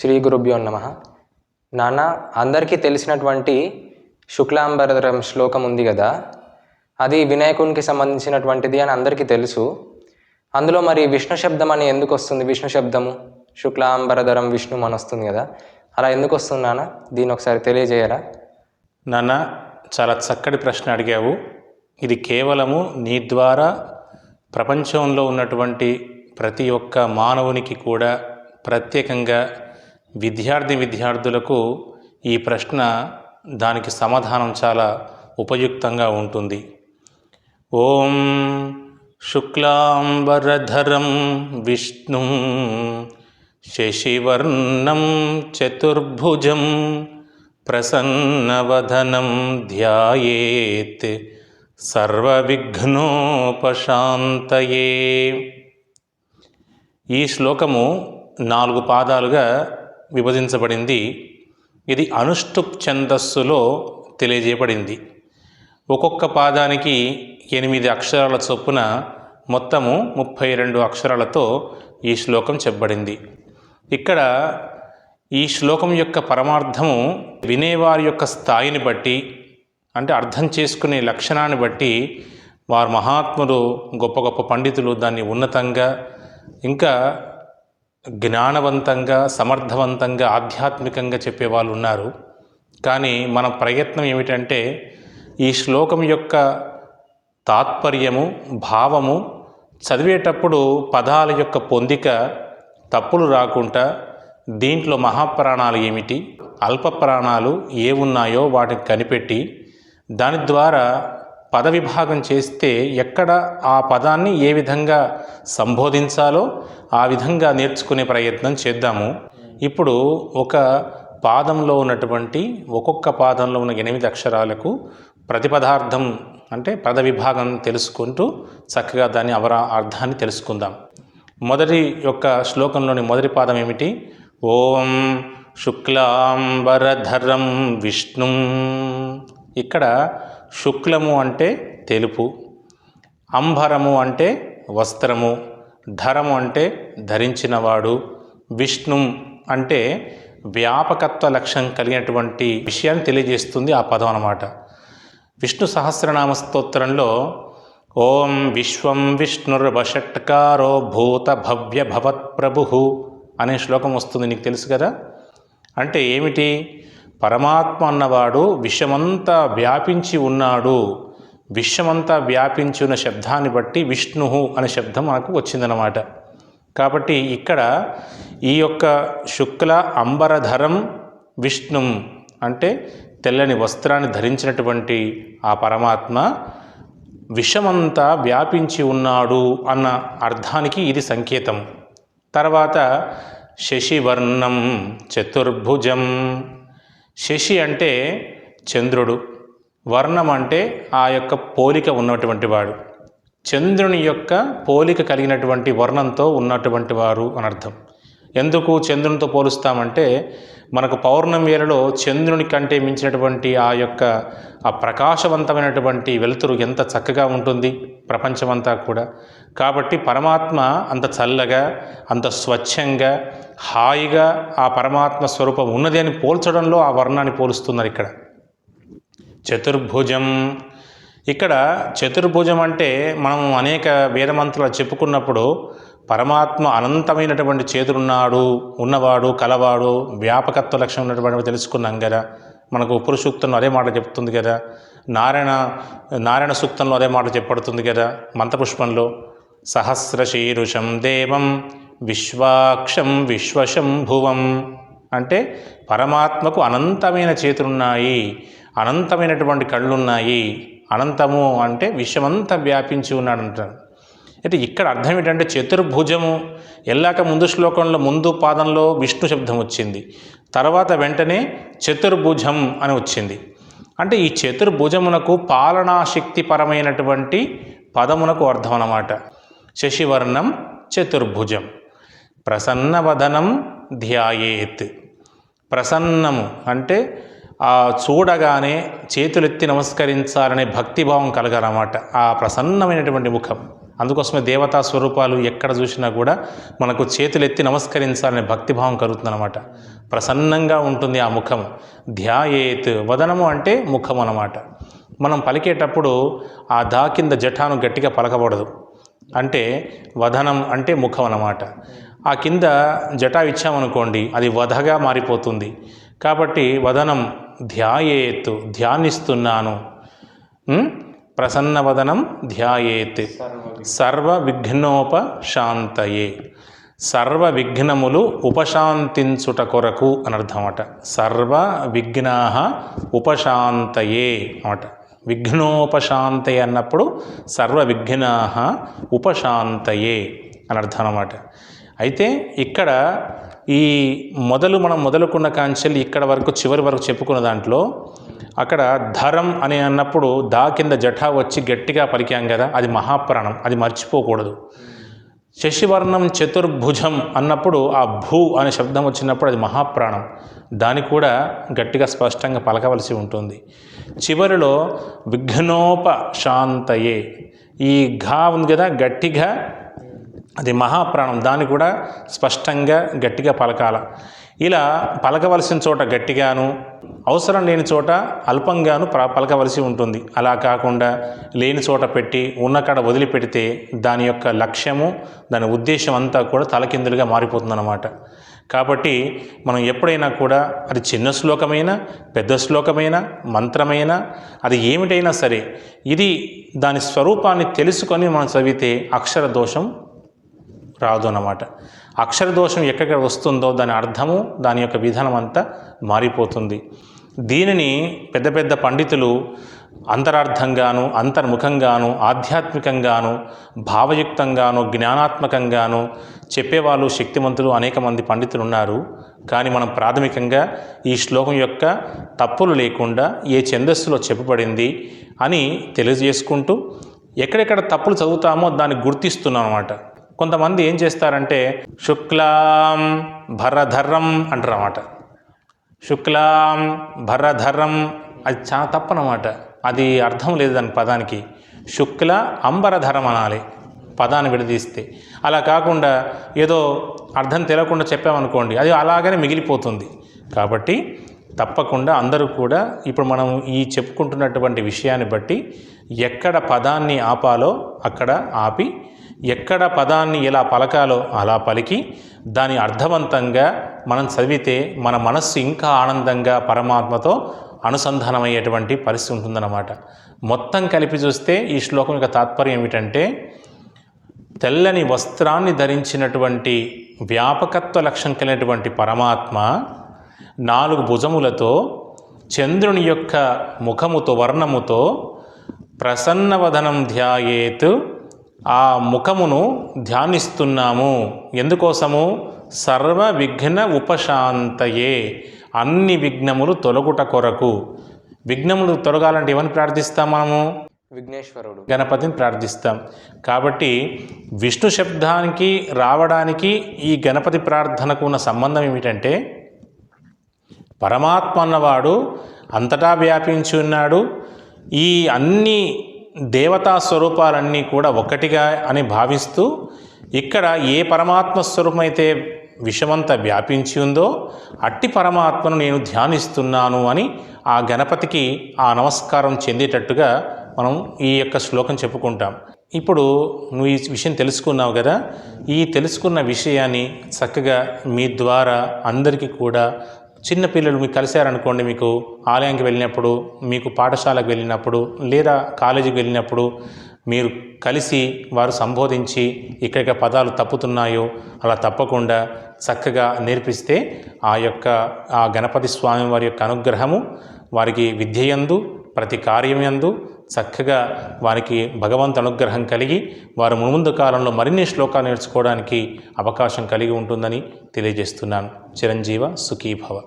శ్రీ గురుభ్యో నమ. నాన్న అందరికీ తెలిసినటువంటి శుక్లాంబరధరం శ్లోకం ఉంది కదా? అది వినాయకునికి సంబంధించినటువంటిది అని అందరికీ తెలుసు. అందులో మరి విష్ణు శబ్దం అని ఎందుకు వస్తుంది? విష్ణు శబ్దము శుక్లాంబరధరం విష్ణు అని వస్తుంది కదా? అలా ఎందుకు వస్తుంది నాన్న? దీన్ని ఒకసారి తెలియజేయరా? నాన్న చాలా చక్కటి ప్రశ్న అడిగావు. ఇది కేవలము నీ ద్వారా ప్రపంచంలో ఉన్నటువంటి ప్రతి ఒక్క మానవునికి కూడా ప్రత్యేకంగా విద్యార్థి విద్యార్థులకు ఈ ప్రశ్న దానికి సమాధానం చాలా ఉపయుక్తంగా ఉంటుంది. ఓం శుక్లాంబరధరం విష్ణు శశివర్ణం చతుర్భుజం ప్రసన్నవదనం ధ్యాయేత్ సర్వవిఘ్నోపశాంతయే. ఈ శ్లోకము నాలుగు పాదాలుగా విభజించబడింది. ఇది అనుష్టుప్ ఛందస్సులో తెలియజేయబడింది. ఒక్కొక్క పాదానికి ఎనిమిది అక్షరాల చొప్పున మొత్తము ముప్పై రెండు అక్షరాలతో ఈ శ్లోకం చెప్పబడింది. ఇక్కడ ఈ శ్లోకం యొక్క పరమార్థము వినేవారి యొక్క స్థాయిని బట్టి అంటే అర్థం చేసుకునే లక్షణాన్ని బట్టి వారు మహాత్ములు గొప్ప గొప్ప పండితులు దాన్ని ఉన్నతంగా ఇంకా జ్ఞానవంతంగా సమర్థవంతంగా ఆధ్యాత్మికంగా చెప్పే వాళ్ళు ఉన్నారు. కానీ మన ప్రయత్నం ఏమిటంటే ఈ శ్లోకం యొక్క తాత్పర్యము భావము చదివేటప్పుడు పదాల యొక్క పొందిక తప్పులు రాకుండా దీంట్లో మహాప్రాణాలు ఏమిటి అల్ప ప్రాణాలు ఏ ఉన్నాయో వాటిని కనిపెట్టి దాని ద్వారా పద విభాగం చేస్తే ఎక్కడ ఆ పదాన్ని ఏ విధంగా సంబోధించాలో ఆ విధంగా నేర్చుకునే ప్రయత్నం చేద్దాము. ఇప్పుడు ఒక పాదంలో ఉన్నటువంటి ఒక్కొక్క పాదంలో ఉన్న ఎనిమిది అక్షరాలకు ప్రతిపదార్థం అంటే పద విభాగం తెలుసుకుంటూ చక్కగా దాని అవరా అర్థాన్ని తెలుసుకుందాం. మొదటి యొక్క శ్లోకంలోని మొదటి పాదం ఏమిటి? ఓం శుక్లాంబరధరం విష్ణుం. ఇక్కడ శుక్లము అంటే తెలుపు అంబరము అంటే వస్త్రము ధరము అంటే ధరించినవాడు విష్ణు అంటే వ్యాపకత్వ లక్ష్యం కలిగినటువంటి విషయాన్ని తెలియజేస్తుంది ఆ పదం అన్నమాట. విష్ణు సహస్రనామ స్తోత్రంలో ఓం విశ్వం విష్ణుర్వషట్కారో భూత భవ్య భవత్ ప్రభు అనే శ్లోకం వస్తుంది నీకు తెలుసు కదా? అంటే ఏమిటి? పరమాత్మ అన్నవాడు విశ్వమంతా వ్యాపించి ఉన్నాడు. విశ్వమంతా వ్యాపించి ఉన్న శబ్దాన్ని బట్టి విష్ణు అనే శబ్దం మనకు వచ్చిందనమాట కాబట్టి ఇక్కడ ఈ యొక్క శుక్ల అంబరధరం విష్ణు అంటే తెల్లని వస్త్రాన్ని ధరించినటువంటి ఆ పరమాత్మ విషమంతా వ్యాపించి ఉన్నాడు అన్న అర్థానికి ఇది సంకేతం. తర్వాత శశివర్ణం చతుర్భుజం శశి అంటే చంద్రుడు వర్ణం అంటే ఆ యొక్క పోలిక ఉన్నటువంటి వాడు. చంద్రుని యొక్క పోలిక కలిగినటువంటి వర్ణంతో ఉన్నటువంటి వారు అని అర్థం. ఎందుకు చంద్రునితో పోలుస్తామంటే మనకు పౌర్ణమి వేళలో చంద్రుని కంటే మించినటువంటి ఆ యొక్క ఆ ప్రకాశవంతమైనటువంటి వెలుతురు ఎంత చక్కగా ఉంటుంది ప్రపంచమంతా కూడా. కాబట్టి పరమాత్మ అంత చల్లగా అంత స్వచ్ఛంగా హాయిగా ఆ పరమాత్మ స్వరూపం ఉన్నది అని పోల్చడంలో ఆ వర్ణాన్ని పోలుస్తున్నారు ఇక్కడ. చతుర్భుజం. ఇక్కడ చతుర్భుజం అంటే మనం అనేక వేదమంత్రాలు చెప్పుకున్నప్పుడు పరమాత్మ అనంతమైనటువంటి చేతులున్నాడు ఉన్నవాడు కలవాడు వ్యాపకత్వ లక్ష్యం ఉన్నటువంటి తెలుసుకున్నాం కదా. మనకు పురుషూక్తంలో అదే మాట చెప్తుంది కదా. నారాయణ నారాయణ సూక్తంలో అదే మాట చెప్పబడుతుంది కదా మంత్రపుష్పంలో. సహస్రశీరుషం దేవం విశ్వాక్షం విశ్వశంభువం. అంటే పరమాత్మకు అనంతమైన చేతులున్నాయి అనంతమైనటువంటి కళ్ళున్నాయి అనంతము అంటే విశ్వమంతా వ్యాపించి ఉన్నాడంటారు. అంటే అయితే ఇక్కడ అర్థం ఏంటంటే చతుర్భుజము ఎల్లాక ముందు శ్లోకంలో ముందు పాదంలో విష్ణు శబ్దం వచ్చింది. తర్వాత వెంటనే చతుర్భుజం అని వచ్చింది. అంటే ఈ చతుర్భుజమునకు పాలనాశక్తిపరమైనటువంటి పదమునకు అర్థం అన్నమాట. శశివర్ణం చతుర్భుజం. ప్రసన్నవదనం ధ్యాయేత్. ప్రసన్నము అంటే ఆ చూడగానే చేతులెత్తి నమస్కరించాలనే భక్తిభావం కలగాలన్నమాట. ఆ ప్రసన్నమైనటువంటి ముఖం. అందుకోసమే దేవతా స్వరూపాలు ఎక్కడ చూసినా కూడా మనకు చేతులెత్తి నమస్కరించాలనే భక్తిభావం కలుగుతుందన్నమాట. ప్రసన్నంగా ఉంటుంది ఆ ముఖం ధ్యాయేత్ వదనము అంటే ముఖం అన్నమాట. మనం పలికేటప్పుడు ఆ దా కింద జఠాను గట్టిగా పలకబడదు. అంటే వదనం అంటే ముఖం అన్నమాట. ఆ కింద జటా ఇచ్చామనుకోండి అది వధగా మారిపోతుంది. కాబట్టి వదనం ధ్యాయేత్ ధ్యానిస్తున్నాను. ప్రసన్న ప్రసన్నవదనం ధ్యాయేత్. సర్వ విఘ్నోపశాంతయే సర్వ విఘ్నములు ఉపశాంతించుట కొరకు అనర్థమట సర్వ విఘ్నా ఉపశాంతయే అన్నమాట. విఘ్నోపశాంతయే అన్నప్పుడు సర్వ విఘ్నా ఉపశాంతయే అనర్థం అనమాట అన్నమాట అయితే ఇక్కడ ఈ మొదలు మనం మొదలుకున్న కాంచెల్లి ఇక్కడ వరకు చివరి వరకు చెప్పుకున్న దాంట్లో అక్కడ ధరం అని అన్నప్పుడు దా కింద జఠా వచ్చి గట్టిగా పలికాం కదా అది మహాప్రాణం అది మర్చిపోకూడదు. శశివర్ణం చతుర్భుజం అన్నప్పుడు ఆ భూ అనే శబ్దం వచ్చినప్పుడు అది మహాప్రాణం. దాన్ని కూడా గట్టిగా స్పష్టంగా పలకవలసి ఉంటుంది. చివరిలో విఘ్నోప శాంతయే ఈ ఘా ఉంది కదా గట్టిగా అది మహాప్రాణం. దాన్ని కూడా స్పష్టంగా గట్టిగా పలకాల. ఇలా పలకవలసిన చోట గట్టిగాను అవసరం లేని చోట అల్పంగాను పలకవలసి ఉంటుంది. అలా కాకుండా లేని చోట పెట్టి ఉన్న కాడ వదిలిపెడితే దాని యొక్క లక్ష్యము దాని ఉద్దేశం అంతా కూడా తలకిందులుగా మారిపోతుందన్నమాట. కాబట్టి మనం ఎప్పుడైనా కూడా అది చిన్న శ్లోకమైనా పెద్ద శ్లోకమైనా మంత్రమైనా అది ఏమిటైనా సరే ఇది దాని స్వరూపాన్ని తెలుసుకొని మనం చదివితే అక్షర దోషం రాదు అన్నమాట అక్షర దోషం ఎక్కడ వస్తుందో దాని అర్థము దాని యొక్క విధానం అంతా మారిపోతుంది. దీనిని పెద్ద పెద్ద పండితులు అంతరార్థంగాను అంతర్ముఖంగాను ఆధ్యాత్మికంగాను భావయుక్తంగాను జ్ఞానాత్మకంగాను చెప్పేవాళ్ళు శక్తిమంతులు అనేక మంది పండితులు ఉన్నారు కానీ మనం ప్రాథమికంగా ఈ శ్లోకం యొక్క తప్పులు లేకుండా ఏ ఛందస్సులో చెప్పబడింది అని తెలియజేసుకుంటూ ఎక్కడెక్కడ తప్పులు చదువుతామో దాన్ని గుర్తిస్తున్నాం అనమాట కొంతమంది ఏం చేస్తారంటే శుక్లాం భరధరం అంటారు అన్నమాట శుక్లాం భరధరం అది చాలా తప్పనమాట. అది అర్థం లేదు దాని పదానికి. శుక్ల అంబరధరం అనాలి పదాన్ని విడదీస్తే. అలా కాకుండా ఏదో అర్థం తెలియకుండా చెప్పామనుకోండి అది అలాగనే మిగిలిపోతుంది. కాబట్టి తప్పకుండా అందరూ కూడా ఇప్పుడు మనం ఈ చెప్పుకుంటున్నటువంటి విషయాన్ని బట్టి ఎక్కడ పదాన్ని ఆపాలో అక్కడ ఆపి ఎక్కడ పదాన్ని ఎలా పలకాలో అలా పలికి దాని అర్థవంతంగా మనం చదివితే మన మనస్సు ఇంకా ఆనందంగా పరమాత్మతో అనుసంధానమయ్యేటువంటి పరిస్థితి ఉంటుందన్నమాట. మొత్తం కలిపి చూస్తే ఈ శ్లోకం యొక్క తాత్పర్యం ఏమిటంటే తెల్లని వస్త్రాన్ని ధరించినటువంటి వ్యాపకత్వ లక్ష్యం కలిగినటువంటి పరమాత్మ నాలుగు భుజములతో చంద్రుని యొక్క ముఖముతో వర్ణముతో ప్రసన్నవదనం ధ్యాయేత్ ఆ ముఖమును ధ్యానిస్తున్నాము. ఎందుకోసము? సర్వ విఘ్న ఉపశాంతయే. అన్ని విఘ్నములు తొలగుట కొరకు. విఘ్నములు తొలగాలంటే ఏమని ప్రార్థిస్తాం మనము? విఘ్నేశ్వరుడు. గణపతిని ప్రార్థిస్తాం. కాబట్టి విష్ణు శబ్దానికి రావడానికి ఈ గణపతి ప్రార్థనకు ఉన్న సంబంధం ఏమిటంటే పరమాత్మ అన్నవాడు అంతటా వ్యాపించి ఉన్నాడు. ఈ అన్ని దేవతా స్వరూపాలన్నీ కూడా ఒక్కటిగా అని భావిస్తూ ఇక్కడ ఏ పరమాత్మ స్వరూపమైతే విషమంతా వ్యాపించి ఉందో అట్టి పరమాత్మను నేను ధ్యానిస్తున్నాను అని ఆ గణపతికి ఆ నమస్కారం చెందేటట్టుగా మనం ఈ యొక్క శ్లోకం చెప్పుకుంటాం. ఇప్పుడు నువ్వు ఈ విషయం తెలుసుకున్నావు కదా ఈ తెలుసుకున్న విషయాన్ని చక్కగా మీ ద్వారా అందరికీ కూడా చిన్న పిల్లలు మీకు కలిశారనుకోండి మీకు ఆలయానికి వెళ్ళినప్పుడు మీకు పాఠశాలకు వెళ్ళినప్పుడు లేదా కాలేజీకి వెళ్ళినప్పుడు మీరు కలిసి వారు సంబోధించి ఇక్కడిక పదాలు తప్పుతున్నాయో అలా తప్పకుండా చక్కగా నేర్పిస్తే ఆ యొక్క ఆ గణపతి స్వామి వారి యొక్క అనుగ్రహము వారికి విద్యయందు ప్రతి కార్యమందు చక్కగా వారికి భగవంత్ అనుగ్రహం కలిగి వారు మునుముందు కాలంలో మరిన్ని శ్లోకాలు నేర్చుకోవడానికి అవకాశం కలిగి ఉంటుందని తెలియజేస్తున్నాను. చిరంజీవ సుఖీభవ.